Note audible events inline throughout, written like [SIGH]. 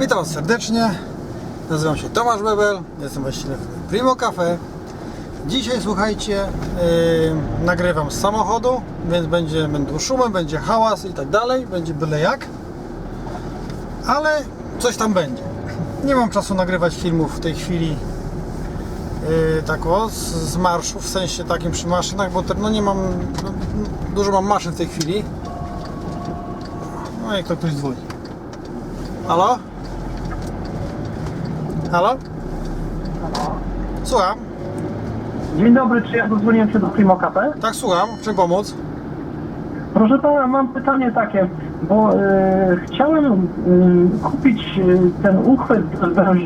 Witam serdecznie. Nazywam się Tomasz Bebel, jestem właścicielem Primo Cafe. Dzisiaj słuchajcie, yy, nagrywam z samochodu, więc będzie, będą szumy, będzie hałas i tak dalej, będzie byle jak. Ale coś tam będzie. Nie mam czasu nagrywać filmów w tej chwili yy, tak o, z, z marszu, w sensie takim przy maszynach, bo te, no nie mam, no, dużo mam maszyn w tej chwili. No jak to ktoś dzwoni. Halo? Halo? Słucham. Dzień dobry, czy ja dodzwoniłem się do Primo Cafe? Tak, słucham. W czym pomóc? Proszę pana, mam pytanie takie, bo e, chciałem e, kupić e, ten uchwyt węż,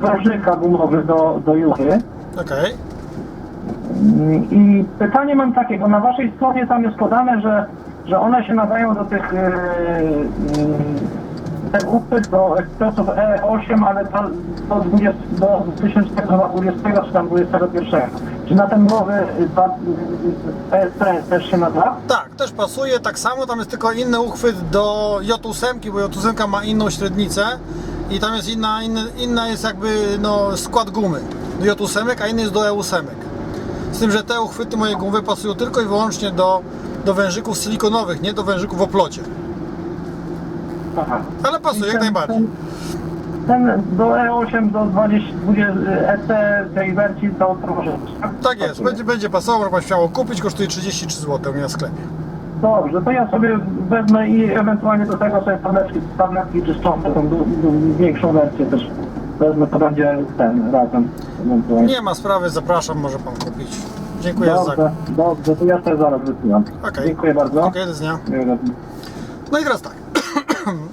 wężyka gumowy do, do jury. Okej. Mm, I pytanie mam takie, bo na waszej stronie tam jest podane, że, że one się nadają do tych uchwyt do ekspresów E8, ale do, do, 20, do 2020 czy tam 21. Czy na ten nowy y, dwa- y, ESP też się nada? Tak, też pasuje. Tak samo tam jest tylko inny uchwyt do J8, bo J8 ma inną średnicę i tam jest inna, inny, inna jest jakby no, skład gumy do J8, a inny jest do E8. Z tym, że te uchwyty moje gumy pasują tylko i wyłącznie do, do wężyków silikonowych, nie do wężyków w oplocie. Ale pasuje jak Ten- najbardziej. Ten, ten do E8 do 20, 20 EC tej wersji to proszę. Tak jest, będzie, będzie pasował, pan śmiało kupić, kosztuje 33 zł u mnie na sklepie. Dobrze, to ja sobie wezmę i ewentualnie do tego sobie tabletki, tabletki czyszczące, tą du, du, większą wersję też wezmę, to będzie ten razem. ewentualnie. Nie ma sprawy, zapraszam, może pan kupić. Dziękuję za Dobrze, dobrze, to ja sobie zaraz wysyłam. Okej. Dziękuję bardzo. Okej, do dnia. Miłego dnia. No i teraz tak.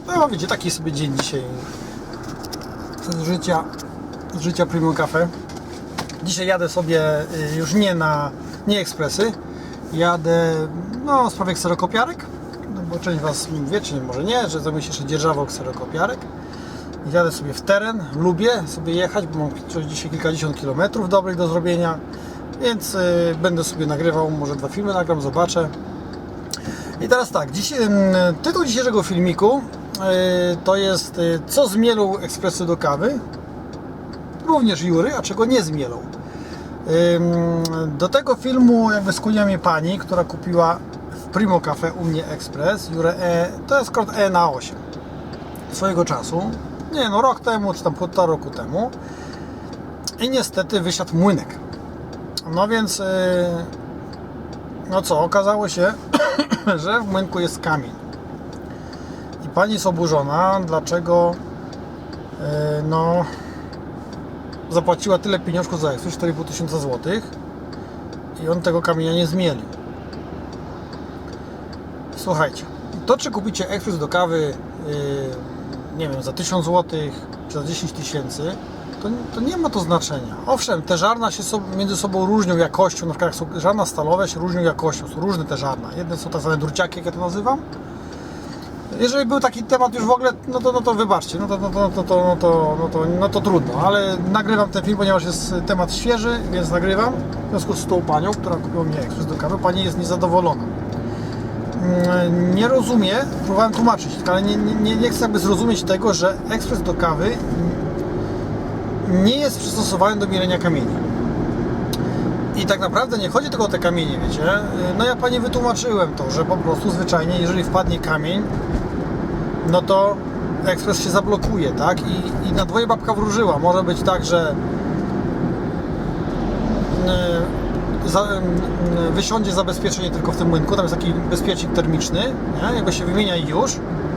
No wiecie, taki sobie dzień dzisiaj z życia, z życia Primo Cafe. Dzisiaj jadę sobie y, już nie na, nie ekspresy, jadę no w sprawie kserokopiarek, no bo część Was wie, czy może nie, że zajmuję się jeszcze dzierżawą kserokopiarek. Jadę sobie w teren, lubię sobie jechać, bo mam dzisiaj kilkadziesiąt kilometrów dobrych do zrobienia, więc y, będę sobie nagrywał, może dwa filmy nagram, zobaczę. I teraz tak, dziś, tytuł dzisiejszego filmiku e, to jest e, co zmielą ekspresy do kawy, również Jury, a czego nie zmielą. Do tego filmu jakby skłoniła mnie pani, która kupiła w Primo Cafe u mnie Express Jurę E, to jest kod E na 8 swojego czasu, nie no rok temu, czy tam półtora roku temu i niestety wysiadł młynek. No więc, e, no co, okazało się, że w młynku jest kamień. I pani jest oburzona, dlaczego e, no zapłaciła tyle pieniążków za ekspres, 4,5 tysiąca złotych i on tego kamienia nie zmielił. Słuchajcie, to czy kupicie ekspres do kawy yy, nie wiem, za 1000 złotych czy za 10 tysięcy to, to nie ma to znaczenia. Owszem, te żarna się so, między sobą różnią jakością, na przykład jak są żarna stalowe się różnią jakością, są różne te żarna. Jedne są tak zwane druciaki, jak ja to nazywam. Jeżeli był taki temat już w ogóle, no to, no to wybaczcie, no to, no to, no to, no to, no to, no to trudno, ale nagrywam ten film, ponieważ jest temat świeży, więc nagrywam. W związku z tą panią, która kupiła mnie ekspres do kawy, pani jest niezadowolona. Mm, Nie rozumie, próbowałem tłumaczyć, ale nie, nie, nie- chcę jakby zrozumieć tego, że ekspres do kawy nie jest przystosowany do mielenia kamieni. I tak naprawdę nie chodzi tylko o te kamienie, wiecie. No ja pani wytłumaczyłem to, że po prostu zwyczajnie, jeżeli wpadnie kamień, no to ekspres się zablokuje, tak? I, i na dwoje babka wróżyła. Może być tak, że za, yy, wysiądzie zabezpieczenie tylko w tym młynku, tam jest taki bezpiecznik termiczny, nie? Jakby się wymienia i już.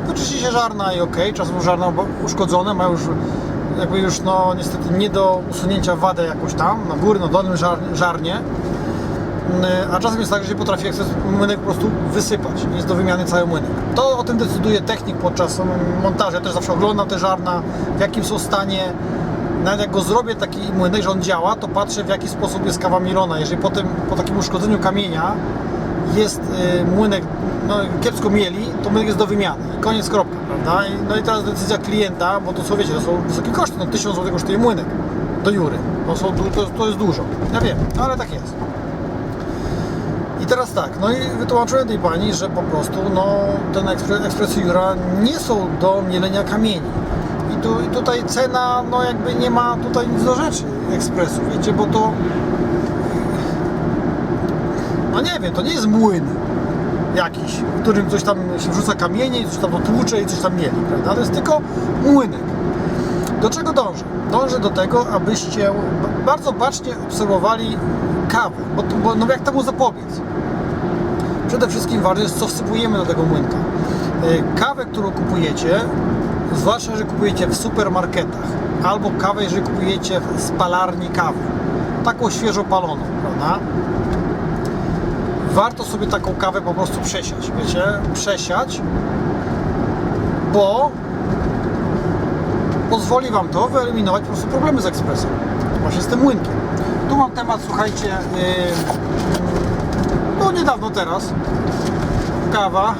To oczywiście się żarna i ok, czasem żarna uszkodzone, ma już jakby już no niestety nie do usunięcia wadę jakąś tam, na góry, na dolnym żar, żarnie. Yy, A czasem jest tak, że się potrafi młynek po prostu wysypać. Jest do wymiany cały młynek. To o tym decyduje technik podczas mm, montażu. Ja też zawsze oglądam te żarna, w jakim są stanie. Nawet jak go zrobię taki młynek, że on działa, to patrzę w jaki sposób jest kawa milona. Jeżeli potem po takim uszkodzeniu kamienia jest y, młynek no, kiepsko mieli, to młynek jest do wymiany. Koniec kropka, prawda? No i teraz decyzja klienta, bo to są wiecie, to są wysokie koszty, no 1000 zł kosztuje młynek do Jury. To, są, to, to jest dużo. Ja wiem, ale tak jest. I teraz tak, no i wytłumaczyłem tej pani, że po prostu no, ten ekspres, ekspresy Jura nie są do mielenia kamieni. I tu, i tutaj cena, no jakby nie ma tutaj nic do rzeczy ekspresu, wiecie, bo to no nie wiem, to nie jest młyn jakiś, w którym coś tam się wrzuca kamienie coś tam tłucze i coś tam mieli, prawda? To jest tylko młynek. Do czego dążę? Dążę do tego, abyście bardzo bacznie obserwowali kawę, bo, bo no jak temu zapobiec? Przede wszystkim ważne jest, co wsypujemy do tego młynka. Y, Kawę, którą kupujecie, zwłaszcza, że kupujecie w supermarketach, albo kawę, jeżeli kupujecie w spalarni kawy, taką świeżo paloną, prawda? Warto sobie taką kawę po prostu przesiać, wiecie? Przesiać, bo pozwoli Wam to wyeliminować po prostu problemy z ekspresem. Właśnie z tym młynkiem. Tu mam temat, słuchajcie, yy, no niedawno teraz kawa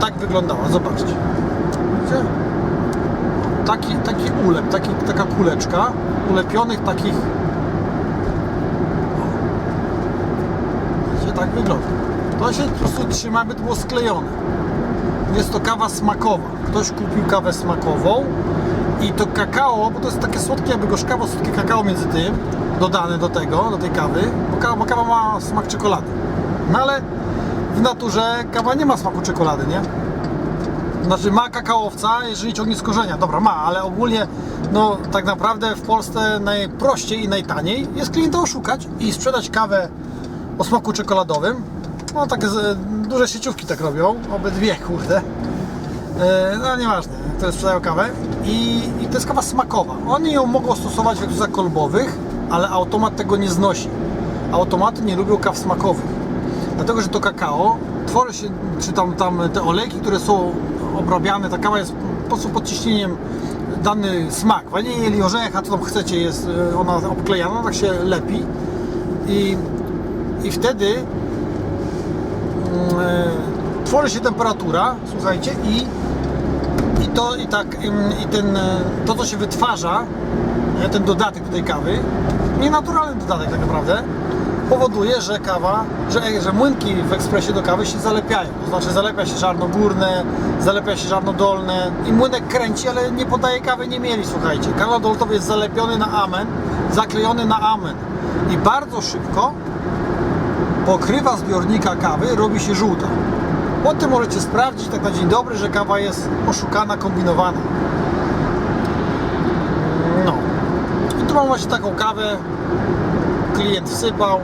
tak wyglądała, zobaczcie. Widzicie? Taki, taki ulep, taki, taka kuleczka ulepionych takich tak wygląda. To się po prostu trzyma, by to było sklejone. Jest to kawa smakowa. Ktoś kupił kawę smakową i to kakao, bo to jest takie słodkie, jakby gorzkawo słodkie kakao między tym, dodane do tego, do tej kawy, bo kawa, bo kawa ma smak czekolady. No ale w naturze kawa nie ma smaku czekolady, nie? Znaczy ma kakaowca, jeżeli ciągnie z korzenia. Dobra, ma, ale ogólnie, no tak naprawdę w Polsce najprościej i najtaniej jest klienta oszukać i sprzedać kawę o smaku czekoladowym. No takie duże sieciówki tak robią, obydwie, kurde. E, No nieważne, które sprzedają kawę. I, I to jest kawa smakowa. Oni ją mogą stosować w egzuzach kolbowych, ale automat tego nie znosi. Automaty nie lubią kaw smakowych. Dlatego, że to kakao tworzy się, czy tam, tam te olejki, które są obrabiane, ta kawa jest po prostu pod ciśnieniem dany smak. Wanili, orzecha, co tam chcecie, jest e, ona obklejana, tak się lepi. I, i wtedy mm, e, tworzy się temperatura, słuchajcie, i, i to i tak, ym, i ten, e, to co się wytwarza, ten dodatek do tej kawy, nienaturalny dodatek tak naprawdę, powoduje, że kawa, że, że młynki w ekspresie do kawy się zalepiają. To znaczy zalepia się żarno górne, zalepia się żarno dolne i młynek kręci, ale nie podaje kawy, nie mieli, słuchajcie. Kanał dolotowy jest zalepiony na amen, zaklejony na amen i bardzo szybko pokrywa zbiornika kawy robi się żółta. Po tym możecie sprawdzić tak na dzień dobry, że kawa jest oszukana, kombinowana. No. I tu mam właśnie taką kawę. Klient wsypał.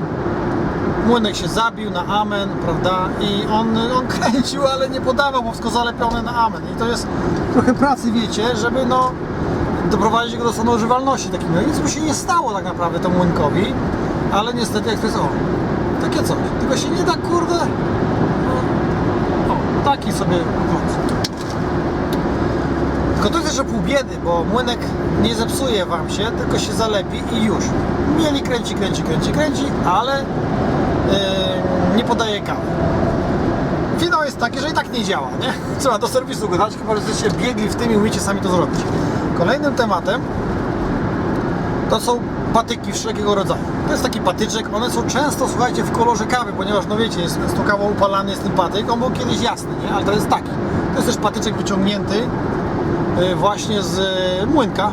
Młynek się zabił na amen, prawda? I on, on [LAUGHS] kręcił, ale nie podawał, bo wszystko zalepione na amen. I to jest trochę pracy, wiecie, żeby no doprowadzić go do stanu używalności. No nic mu się nie stało tak naprawdę temu młynkowi, ale niestety jak to jest, takie coś. Tylko się nie da, kurde, no, taki sobie wrócę. Tylko to jest pół biedy, bo młynek nie zepsuje Wam się, tylko się zalepi i już. Mieli kręci, kręci, kręci, kręci, ale yy, nie podaje kawy. Finał jest taki, że i tak nie działa, nie? [LAUGHS] Trzeba do serwisu go dać, chyba że jesteście biegli w tym i umiecie sami to zrobić. Kolejnym tematem to są patyki wszelkiego rodzaju. To jest taki patyczek, one są często, słuchajcie, w kolorze kawy, ponieważ, no wiecie, jest z tą kawą upalany jest ten patyk, on był kiedyś jasny, nie? Ale to jest taki. To jest też patyczek wyciągnięty y, właśnie z y, młynka.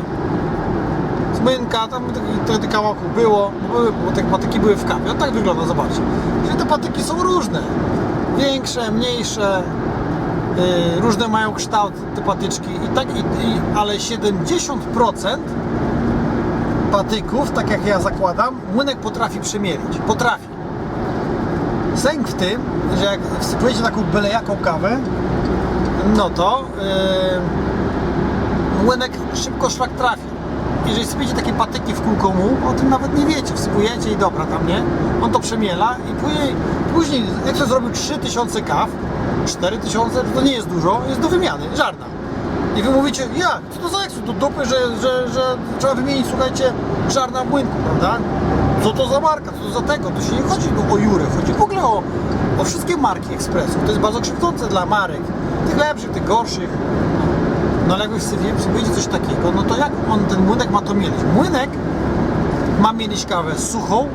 Z młynka, tam wtedy kawałków było, bo, były, bo te patyki były w kawie. On tak wygląda, zobaczcie. Czyli te patyki są różne. Większe, mniejsze, y, różne mają kształt te patyczki i tak, i, i, ale 70% patyków, tak jak ja zakładam, młynek potrafi przemielić. Potrafi. Sęk w tym, że jak wsypujecie taką byle jaką kawę, no to yy, młynek szybko szlak trafi. Jeżeli sypiecie takie patyki w kółko mu, o tym nawet nie wiecie, wsypujecie i dobra tam, nie? On to przemiela i później, później jak ktoś zrobił 3000 kaw, 4000, to nie jest dużo, jest do wymiany, żarna. I wy mówicie, jak? Co to za ekstra? Do dupy, że, że, że trzeba wymienić, słuchajcie, żarna w młynku, prawda? Co to za marka? Co to za tego? To się nie chodzi o Jurę, chodzi w ogóle o, o wszystkie marki ekspresów. To jest bardzo krzywdzące dla marek. Tych lepszych, tych gorszych. No ale jak sobie coś takiego, no to jak on, ten młynek ma to mielić? Młynek ma mielić kawę suchą,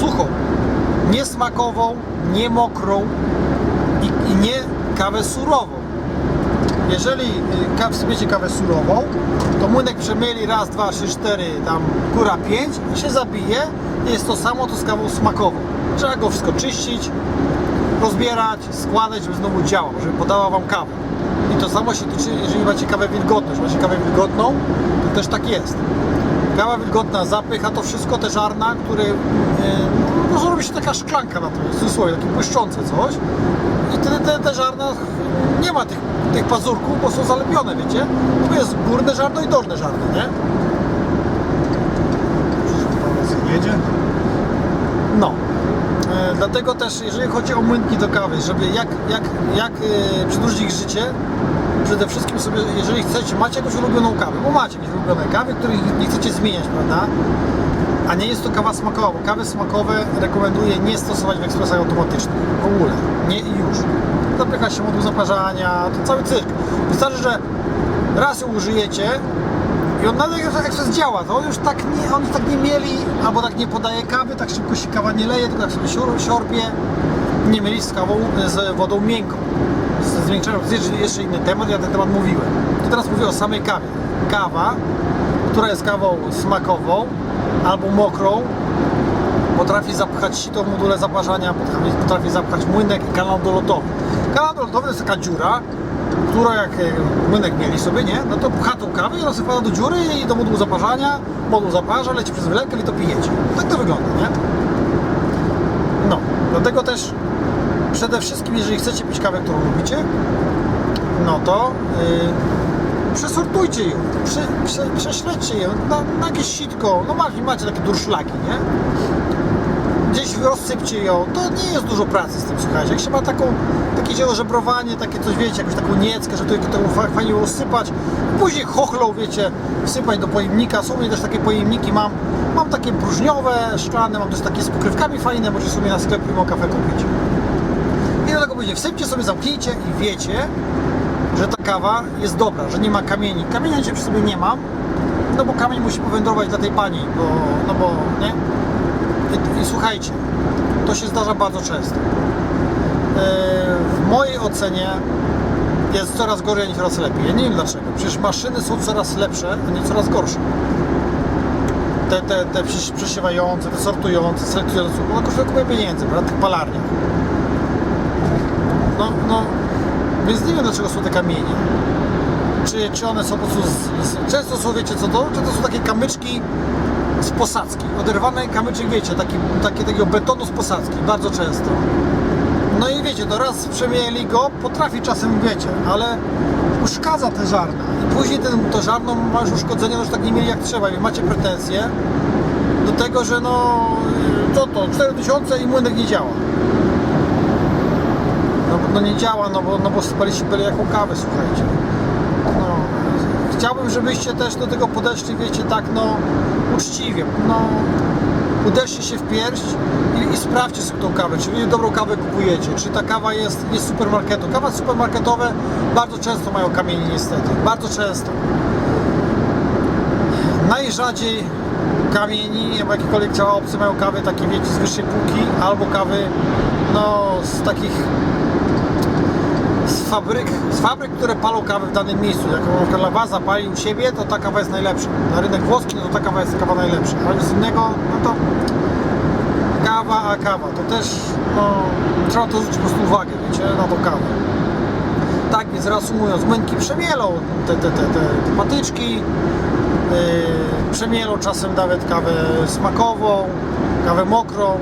suchą, nie smakową, nie mokrą i, i nie kawę surową. Jeżeli y, ka- wsypiecie kawę surową, to młynek przemieli raz, dwa, trzy, cztery, tam góra pięć i się zabije. Jest to samo to z kawą smakową. Trzeba go wszystko czyścić, rozbierać, składać, żeby znowu działał, żeby podała Wam kawę. I to samo się tyczy, jeżeli macie kawę wilgotną. Jeżeli macie kawę wilgotną, to też tak jest. Kawa wilgotna zapycha to wszystko, te żarna, które yy, no, robi się taka szklanka na to, w cudzysłowie, takie błyszczące coś. I wtedy te, te żarna nie ma tych, tych pazurków, bo są zalepione, wiecie? Tu jest górne żarno i dolne żarno, nie? Jedzie? No. E, dlatego też, jeżeli chodzi o młynki do kawy, żeby jak, jak, jak e, przedłużyć ich życie, przede wszystkim sobie, jeżeli chcecie, macie jakąś ulubioną kawę, bo macie jakieś ulubione kawy, których nie chcecie zmieniać, prawda? A nie jest to kawa smakowa, bo kawy smakowe rekomenduję nie stosować w ekspresach automatycznych. W ogóle. Nie i już. Zapycha się moduł zaparzania, to cały cyrk. Wystarczy, że raz ją użyjecie i on jak ekspres działa, to on już tak nie, on tak nie mieli, albo tak nie podaje kawy, tak szybko się kawa nie leje, tylko tak sobie sior- siorpie. Nie mylić z kawą, z wodą miękką. Z zwiększeniem, to jest jeszcze inny temat, ja ten temat mówiłem. To teraz mówię o samej kawie. Kawa, która jest kawą smakową albo mokrą, potrafi zapchać sito w module zaparzania, potrafi, potrafi zapchać młynek i kanał dolotowy. Kanał dolotowy to jest taka dziura, którą jak e, młynek mieli sobie, nie? No to pcha tą kawę i wpada do dziury i do modułu zaparzania, moduł zaparza, leci przez wylewkę i to pijecie. Tak to wygląda, nie? No, dlatego też przede wszystkim, jeżeli chcecie pić kawę, którą lubicie, no to yy, przesortujcie ją, prze, prze, prześledźcie ją na, na jakieś sitko, no macie, macie takie durszlaki, nie? Gdzieś rozsypcie ją, to nie jest dużo pracy z tym, słuchajcie, jak się ma taką, takie dzieło żebrowanie, takie coś, wiecie, jakąś taką nieckę, że tylko temu fa- fajnie rozsypać, później chochlą, wiecie, wsypać do pojemnika, są u mnie też takie pojemniki, mam, mam takie próżniowe, szklane, mam też takie z pokrywkami fajne, możecie sobie na sklepie Primo Cafe kupić. I do tego później wsypcie sobie, zamknijcie i wiecie, że ta kawa jest dobra, że nie ma kamieni. Kamienia dzisiaj przy sobie nie mam, no bo kamień musi powędrować dla tej pani, bo, no bo, nie? I, I słuchajcie, to się zdarza bardzo często. Yy, W mojej ocenie jest coraz gorzej, a nie coraz lepiej. Ja nie wiem dlaczego. Przecież maszyny są coraz lepsze, a nie coraz gorsze. Te, te, te przesi- przesiewające, te sortujące, selekcjonujące, one kosztują kupę pieniędzy, prawda, tych palarniach. No, no, więc nie wiem dlaczego są te kamienie. Czy, czy one są po prostu, z, z, często są, wiecie co to, czy to są takie kamyczki z posadzki, oderwane kamyczek, wiecie, taki, takie, takiego betonu z posadzki, bardzo często. No i wiecie, to raz przemieli go, potrafi czasem, wiecie, ale uszkadza te żarna. I później ten, to żarno ma już uszkodzenie, no już tak nie mieli jak trzeba i macie pretensje do tego, że no, co to, 4000 i młynek nie działa. No, nie działa, no bo, no bo spaliście byle jaką kawę, słuchajcie. No, chciałbym, żebyście też do tego podeszli, wiecie, tak no uczciwie, no uderzcie się w pierś i, i sprawdźcie sobie tą kawę, czy dobrą kawę kupujecie, czy ta kawa jest, jest supermarketu. Kawa supermarketowe bardzo często mają kamienie niestety, bardzo często. Najrzadziej kamieni, albo jakiekolwiek ciała obce mają kawy takie, wiecie, z wyższej półki, albo kawy, no, z takich z fabryk, z fabryk, które palą kawę w danym miejscu. Jak Lawaza pali u siebie, to ta kawa jest najlepsza. Na rynek włoski, no to ta kawa jest kawa najlepsza. Ale z innego, no to kawa, a kawa. To też, no, trzeba to zwrócić po prostu uwagę, wiecie, na tą kawę. Tak, więc reasumując, męki przemielą te, te, te, te, te patyczki, yy, przemielą czasem nawet kawę smakową, kawę mokrą,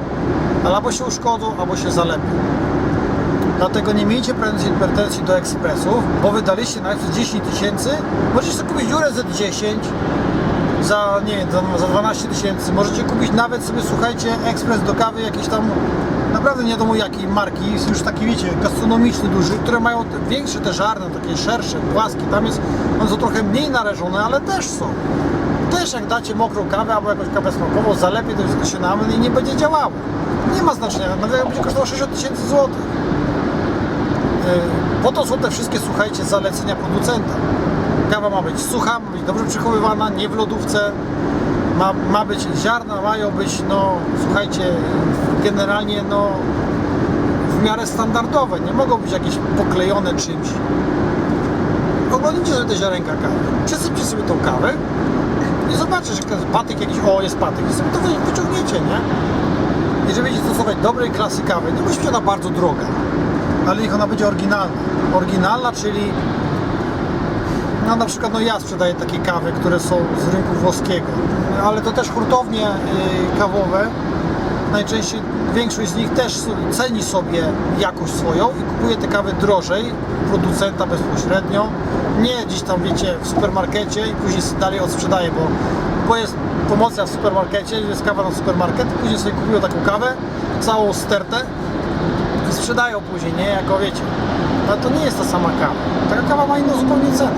ale albo się uszkodzą, albo się zalepią. Dlatego nie miejcie pretensji, pretensji do ekspresów, bo wydaliście na ekspres 10 tysięcy. Możecie sobie kupić dziurę Z10 za, nie wiem, za, za 12 tysięcy. Możecie kupić nawet sobie, słuchajcie, ekspres do kawy jakiejś tam, naprawdę nie wiadomo jakiej marki, już taki, wiecie, gastronomiczny, duży, które mają te, większe te żarne, takie szersze, płaskie. Tam jest, one są trochę mniej narażone, ale też są. Też jak dacie mokrą kawę albo jakąś kawę smakową, zalepie to wszystko się na i nie będzie działało. Nie ma znaczenia, nawet będzie kosztowało 60 tysięcy złotych. Yy, Po to są te wszystkie, słuchajcie, zalecenia producenta. Kawa ma być sucha, ma być dobrze przechowywana, nie w lodówce. Ma, ma być, ziarna mają być, no, słuchajcie, generalnie, no, w miarę standardowe. Nie mogą być jakieś poklejone czymś. oglądnijcie sobie te ziarenka kawy, przesypcie sobie tą kawę i zobaczycie, że patyk jakiś, o jest patyk, i sobie to wy- wyciągniecie, nie? Jeżeli będziecie stosować dobrej klasy kawy, nie musi być ona bardzo droga, ale niech ona będzie oryginalna. Oryginalna, czyli no na przykład no ja sprzedaję takie kawy, które są z rynku włoskiego, ale to też hurtownie y, kawowe. Najczęściej większość z nich też ceni sobie jakość swoją i kupuje te kawy drożej producenta bezpośrednio. Nie gdzieś tam wiecie w supermarkecie i później dalej odsprzedaje, bo, bo jest promocja w supermarkecie, jest kawa na supermarket, później sobie kupują taką kawę, całą stertę sprzedają później, nie? Jako wiecie. Ale to nie jest ta sama kawa. Taka kawa ma inną zupełnie cenę.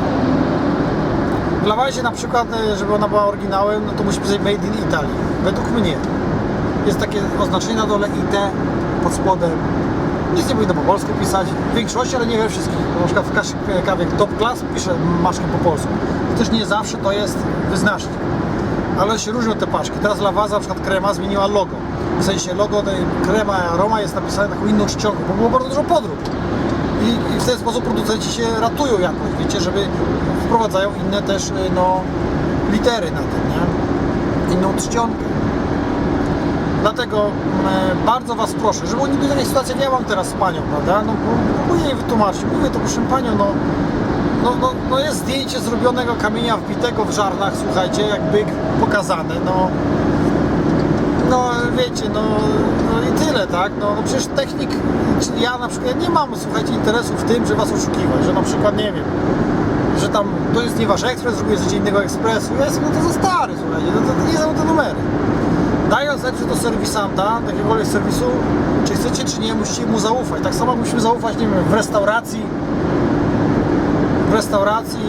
W Lawajzie na przykład, e, żeby ona była oryginałem, no to musi być made in Italy. Według mnie. Jest takie oznaczenie na dole IT pod spodem. Nic nie powinno po polsku pisać. W większości, ale nie we wszystkich. Na przykład w kasz- kawie top class pisze maszkiem po polsku. I też nie zawsze to jest wyznacznik. Ale się różnią te paczki. Teraz Lawaza, na przykład krema zmieniła logo. W sensie logo tej krema aroma jest napisane taką inną czcionką, bo było bardzo dużo podrób. I, I w ten sposób producenci się ratują jakoś, wiecie, żeby wprowadzają inne też y, no, litery na tym, nie? Inną czcionkę. Dlatego mm, bardzo Was proszę, żeby nie były takie sytuacje, jak ja mam teraz z Panią, prawda? No próbuję jej wytłumaczyć, mówię to proszę Panią, no, no, no, no jest zdjęcie zrobionego kamienia wbitego w żarnach, słuchajcie, jak byk pokazane, no no wiecie, no, no i tyle, tak? No, no przecież technik, ja na przykład nie mam, słuchajcie, interesu w tym, że was oszukiwać, że na przykład, nie wiem, że tam to jest nie wasz ekspres, zrobię z innego ekspresu, ja jestem na to za stary, słuchajcie, no to, to nie są te numery. Dając ekspres do serwisanta, jakiegokolwiek serwisu, czy chcecie, czy nie, musicie mu zaufać. Tak samo musimy zaufać, nie wiem, w restauracji, w restauracji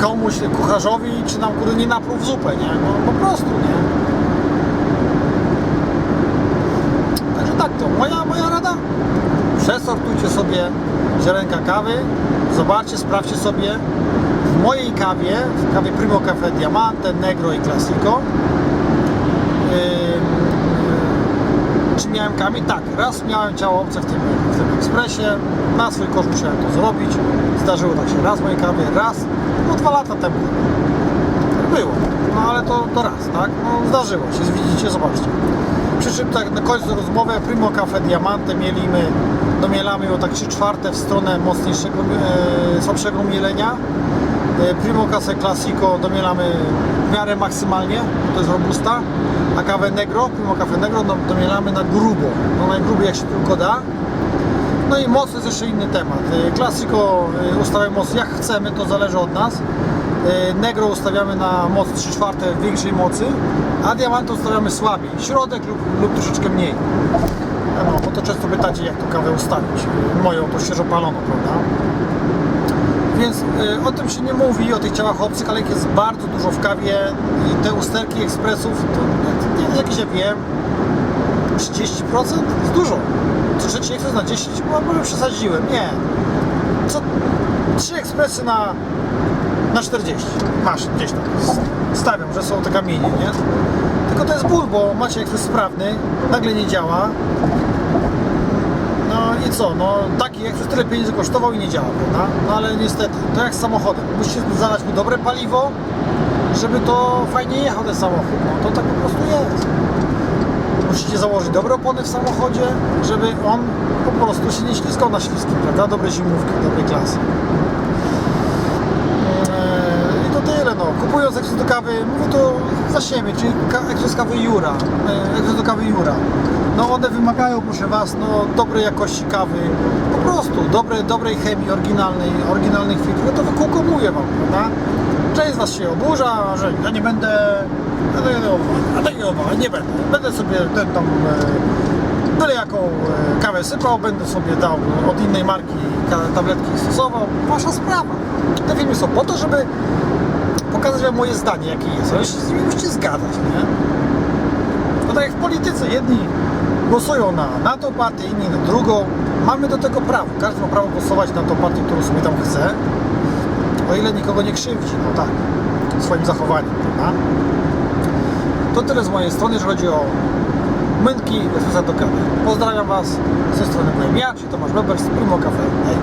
komuś, kucharzowi, czy nam kurde nie napluł w zupę, nie? No po prostu, nie? Także tak to, moja, moja rada, przesortujcie sobie ziarenka kawy, zobaczcie, sprawdźcie sobie w mojej kawie, w kawie Primo Cafe Diamante, Negro i Classico. Ym, czy miałem kamień? Tak, raz miałem ciało obce w tym, w tym ekspresie, na swój koszt musiałem to zrobić, zdarzyło tak się raz w mojej kawie, raz, no dwa lata temu. Było, no ale to, to raz, tak, no zdarzyło się, widzicie, zobaczcie. Przy tak na końcu rozmowy Primo Cafe Diamante mielimy, domielamy ją tak 3 czwarte w stronę mocniejszego, e, słabszego mielenia. E, Primo Cafe Classico domielamy w miarę maksymalnie, to jest robusta, a kawę Negro, Primo Cafe Negro no, domielamy na grubo, no najgrubiej jak się tylko da. No i moc to jest jeszcze inny temat. E, Classico e, ustawiamy moc jak chcemy, to zależy od nas. E, Negro ustawiamy na moc 3 czwarte większej mocy, a Diamante ustawiamy słabiej, środek lub, lub troszeczkę mniej. No, bo to często pytacie, jak tą kawę ustawić. Moją, to świeżo paloną, prawda? Więc y, o tym się nie mówi, o tych ciałach obcych, ale ich jest bardzo dużo w kawie i te usterki ekspresów, to nie, jakieś ja wiem, 30% jest dużo. Co trzeci ekspres na 10, no, może przesadziłem, nie. Co trzy ekspresy na, na 40 masz gdzieś tam. Stawiam, że są te kamienie, nie? Tylko to jest ból, bo macie ekspres sprawny, nagle nie działa. No i co, no taki ekspres tyle pieniędzy kosztował i nie działa, prawda? No ale niestety, to jak z samochodem. Musicie zadać mu dobre paliwo, żeby to fajnie jechał ten samochód. No to tak po prostu jest. Musicie założyć dobre opony w samochodzie, żeby on po prostu się nie ślizgał na śliskim, prawda? Dobre zimówki, dobrej klasy. Eee, I to no. Do kawy, mówię to za siebie, czyli ekspres kawy Jura, ekspres do kawy Jura. No one wymagają, proszę Was, no, dobrej jakości kawy, po prostu dobre, dobrej chemii oryginalnej, oryginalnych filtrów. Ja to wykółkomuję Wam, prawda? Część z Was się oburza, że ja nie będę, będę, ja tak nie, będę. Będę sobie ten tam, e, jaką e, kawę sypał, będę sobie dał od innej marki tabletki stosował. Wasza sprawa. Te filmy są po to, żeby pokazać moje zdanie, jakie jest. Ale się z nimi musicie zgadzać, nie? To tak jak w polityce. Jedni głosują na, na tą partię, inni na drugą. Mamy do tego prawo. Każdy ma prawo głosować na tą partię, którą sobie tam chce. O ile nikogo nie krzywdzi, no tak, swoim zachowaniem, prawda? To tyle z mojej strony, jeżeli chodzi o mętki do kawy. Pozdrawiam Was. Z tej strony byłem ja, czyli Tomasz Weber z Primo Cafe. Hej.